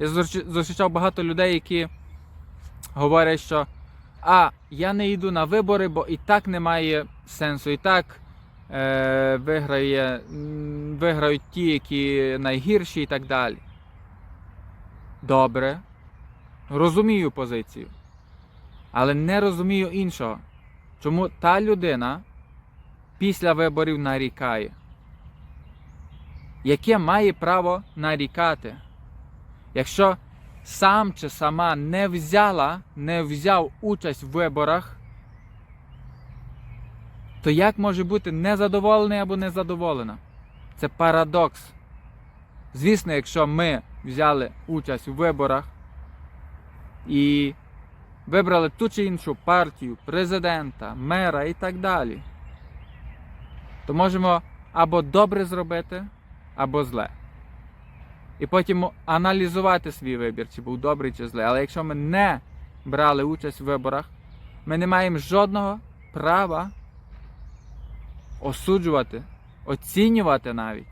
Я зустрічав багато людей, які говорять, що а, я не йду на вибори, бо і так немає сенсу, і так е, виграє, виграють ті, які найгірші і так далі. Добре. Розумію позицію. Але не розумію іншого. Чому та людина після виборів нарікає? Яке має право нарікати? Якщо сам чи сама не взяла, не взяв участь в виборах, то як може бути незадоволений або незадоволена? Це парадокс. Звісно, якщо ми взяли участь у виборах і вибрали ту чи іншу партію, президента, мера і так далі, то можемо або добре зробити, або зле. І потім аналізувати свій вибір, чи був добрий, чи злий. Але якщо ми не брали участь в виборах, ми не маємо жодного права осуджувати, оцінювати навіть